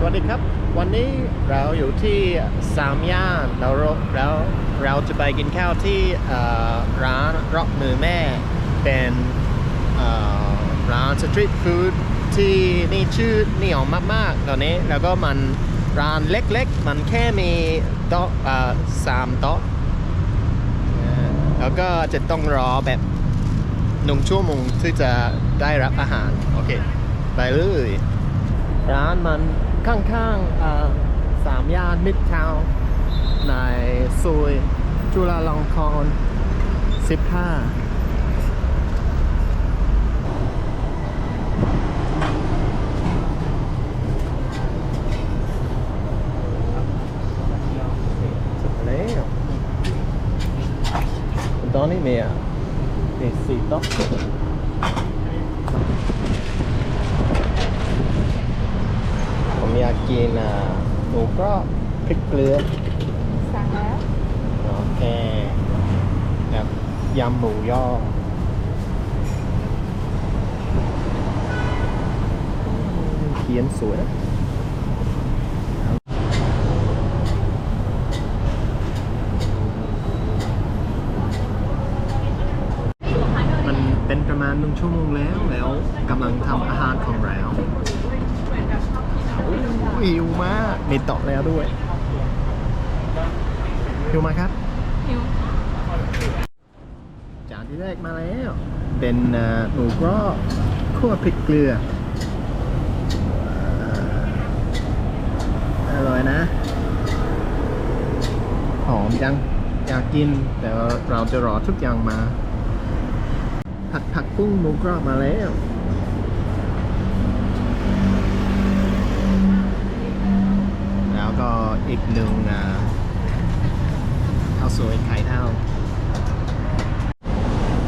สวัสดีครับ วันนี้เราอยู่ที่สามย่านเราเราเราจะไปกินข้าวที่ร้านรอกมือแม่ เป็นร้านสตรีทฟู้ดที่นี่ชื่อเหนียวมากๆตอนนี้แล้วก็มันร้านเล็กๆ มันแค่มีโต๊ะสามโต๊ะแล้วก็จะต้องรอแบบหนึ่งชั่วโมงที่จะได้รับอาหาร โอเค ไปเลยร้านมัน ข้างๆเอ่อสามย่านมิดทาวน์ในซอยจุฬาลงกรณ์15สุดแล้วตอนนี้มีอะมีสี่โต๊ะผมอยาก กินอ่าหมูกรอบพริกเกลือสั่งแล้วโอเคแบบยำหมูย่อเขียนสวยนะมันเป็นประมาณหนึ่งชั่วโมงแล้วแล้วกำลังทำอาหารของเราโอ้ หิวมากมีโต๊ะแล้วด้วยหิวไหมครับหิวจานที่แรกมาแล้ว เป็นเอ่อหมูกรอบคั่วพริกเกลือเอ่ออร่อยนะหอมจังอยากกิน แต่ว่าเราจะรอทุกอย่างมา ผัดผักปุ้งหมูกรอบมาแล้ว แล้ว ก็อีกหนึ่งอ่าข้าวสวยไข่เท่า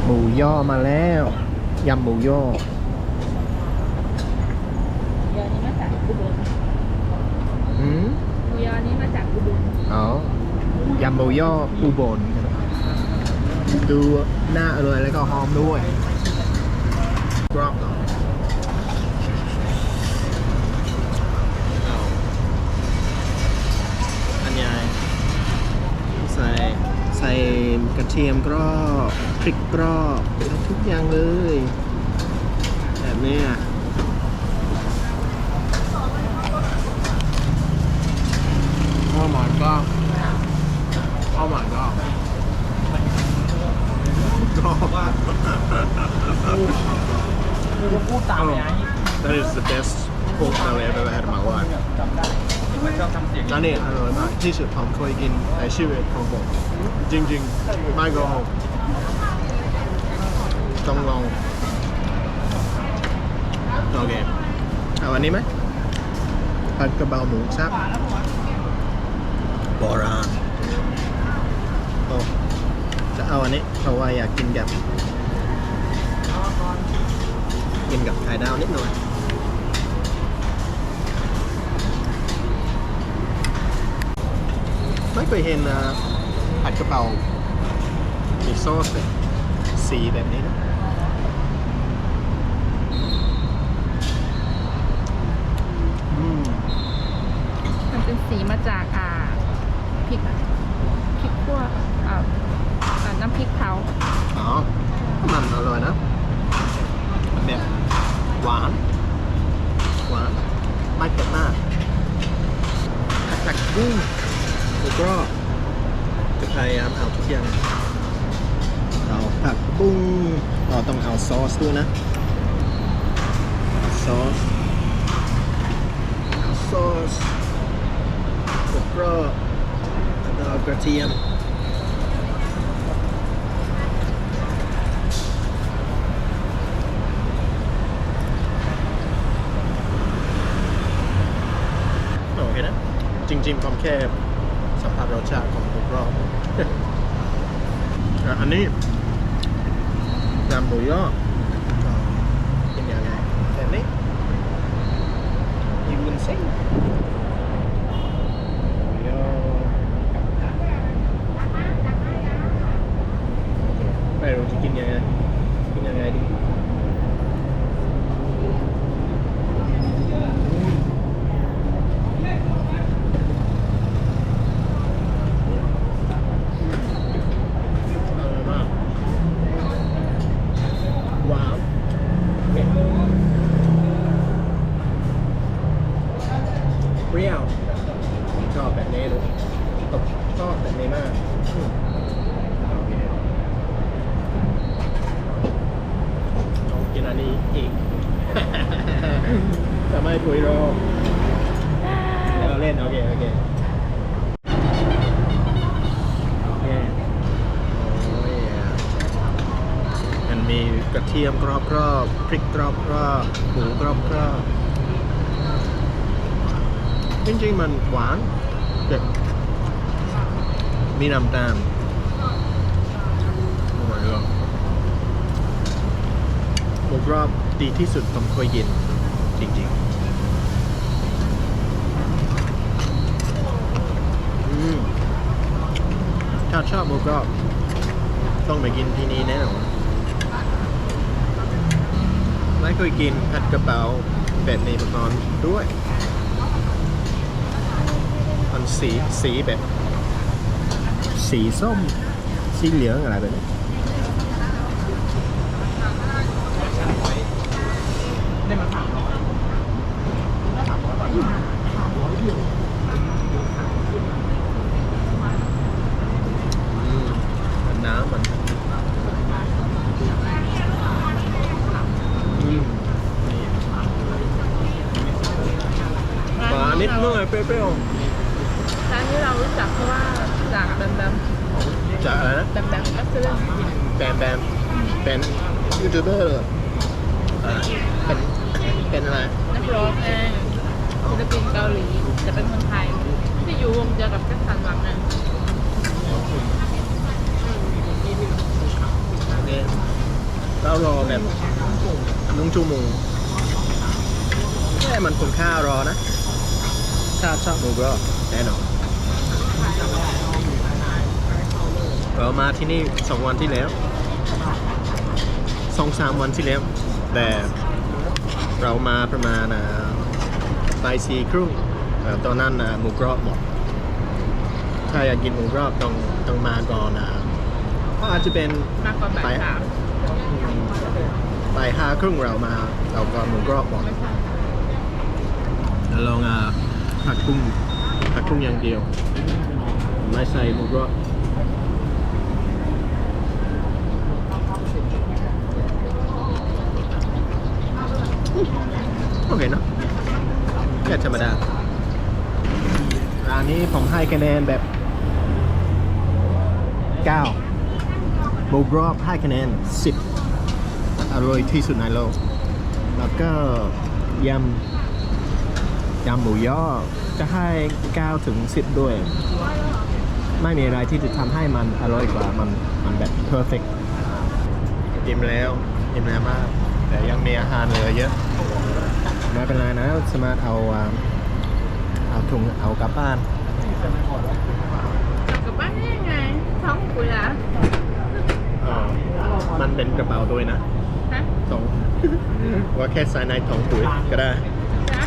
หมูย่อมาแล้วยำหมูย่อเดี๋ยวนี้มาจากอุบลอืมเดี๋ยวนี้มาจากอุบลอ๋อยำหมูย่ออุบลดูหน้าอร่อยแล้วก็หอมด้วยกรอบเนาะเอาอันใหญ่ใส่ใส่กระ เทียมกรอบพริกกรอบทุกอย่างเลย แบบเนี้ย Oh my god. Oh my god. God. พูดตามเลยนะ That is the best pork belly I've ever had in my life. ไม่ชอบทำเสียงอันนี้อร่อยมากที่สุดผมเคยกินในชีวิตของผมจริงๆ ไม่โกหกต้องลองโอเคเอาอันนี้ไหมผัดกระเบาหมูสับโบราณโอ้จะเอาอันนี้เพราะว่าอยากกินกับกินกับไข่ดาวนิดหน่อย ไม่เคยเห็นอะผัดกะเพรามีซอสแบบสีแบบนี้นะอืมมันเป็นสีมาจากอ่าพริกอะพริกขั่วอ่าอ่าน้ำพริกเผาอ๋อ มันอร่อยนะมันแบบหวาน หวานไม่เผ็ดมากผัดกุ้ง แล้วก็จะพยายามเอาทุกอย่างเอาผักบุ้งเราต้องเอาซอสด้วยนะซอสเอาซอสแล้วก็เอากระเทียมโอเคนะ จริงๆค่สัมผัส รสชาติของทุกรอบอันนี้ยำหมูย่อก็กินยังไงแบบนี้มีวุ้นเส้นหมูย่อไม่รู้จะกินยังไงกินยังไงดี ยวชอบแบบนี้เลย ตบชอบแบบนี้มากอืมโอเคลองกินอันนี้อีกทำไมคุยรอเราเล่น โอเค โอเคโอเคโอ้ยมันมีกระเทียมกรอบกรอบๆพริกกรอบกรอบๆหมูกรอบกรอบๆจริงๆมันหวานแต่ มีน้ำตาลโอ้ยหมูกรอบดีที่สุดผมเคยกินจริงๆถ้าชอบหมูกรอบต้องไปกินที่นี่แน่นอนไม่เคยกินผัดกระเป๋าแบบนี้มาก่อนด้วยมันสีสีแบบ สีส้ม สีเหลืองอะไรแบบนี้ได้มาถามร้อย อืมแต่น้ำมันอืมนี่หวานนิดหน่อยเปรี้ยว ร้านที่เรารู้จักเพราะว่าจากแบมแบม ๆจากอะไรนะ แบม แบมก็คือแบมแบมเป็นยูทูบเบอร์เหรออ่าเป็นเป็นอะไรนักร้องเองศิลปินเกาหลีจะเป็นคนไทยที่อยู่วงเดียวกับแจ็คสันหวังเองโอเคเรารอแบบนุ่งชั่วโมงแค่มันคุณค่ารอนะ ถ้าชอบหมูก็แน่นอน เรามาที่นี่สองวันที่แล้วสองสามวันที่แล้ว แต่เรามาประมาณอ่าบ่ายสี่ครึ่งเอ่อตอนนั้นอะหมูกรอบหมด ถ้าอยากกินหมูกรอบต้องต้องมาก่อนนะก็อาจจะเป็นมากกว่าบ่ายสามบ่ายห้าครึ่งเรามาเราก็หมูกรอบหมดไม่ใช่แล้วลองอะผัดกุ้งผัดกุ้งอย่างเดียวไม่ใส่หมูกรอบ โอเคเนอะแค่ธรรมดา ร้านนี้ผมให้คะแนนแบบ9หมูกรอบให้คะแนน 10 อร่อยที่สุดในโลก แล้วก็ยำ ยำหมูย่อจะให้ 9 ถึง 10 ด้วย ไม่มีอะไรที่จะทำให้มันอร่อยกว่า มันมันแบบ perfect อิ่มแล้ว อิ่มแล้วมาก แต่ยังมีอาหารเหลือเยอะไม่เป็นไรนะสามารถเอาอ่าเอาถุงเอากลับบ้านกลับบ้านได้ยังไงท้องกูละเอ่อมันเป็นกระเป๋าด้วยนะฮะสองว่าแค่ใส่ในถุงปุ๋ยก็ได้ได้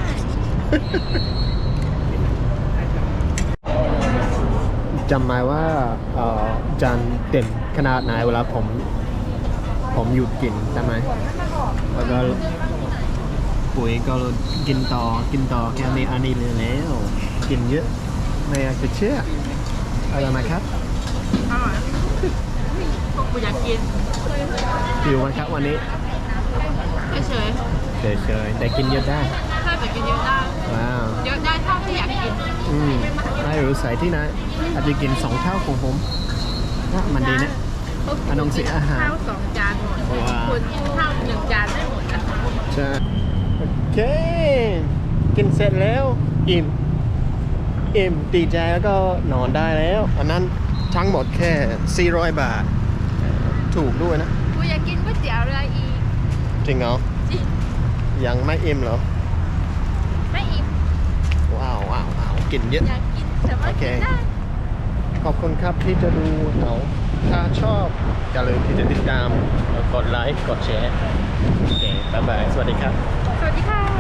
จำไหมว่าเอ่อจานเด่นขนาดไหนเวลาผม ผมหยุดกินใช่ไหมแล้วก็ปุ๋ยก็กินต่อกินต่อแค่นี้อันนี้เลยแล้วกินเยอะไม่อยากจะเชื่ออะไรไหมครับอร่อยพวกกูอยากกินอยู่ไหมครับวันนี้เฉยเฉยๆแต่กินเยอะได้ๆถ้าจะกินเยอะได้ว้าวเยอะได้เท่าที่อยากกินอืมไม่รู้ใส่ที่ไหนอาจจะกินสองเท่าของผมอะมันดีนะ อันนงเสียอาหาร ข้าวสองจานหมดว้าว คุณกินข้าวหนึ่งจานได้หมดนะใช่โอเค กินเสร็จแล้วอิ่มอิ่มตีใจแล้วก็นอนได้แล้ว อันนั้นทั้งหมดแค่ 400 บาท ถูกด้วยนะ กูอยากกินก๋วยเตี๋ยวอะไรอีกจริงเหรอจริงยังไม่อิ่มเหรอ ไม่อิ่มว้าวว้าวว้าวกินเยอะ อยากกินแต่ว่าโอเคกินได้ ขอบคุณครับที่จะดูเรา ถ้าชอบ อย่าลืมที่จะติดตาม กดไลค์ กดแชร์ โอเค บ๊ายบาย สวัสดีครับ สวัสดีค่ะ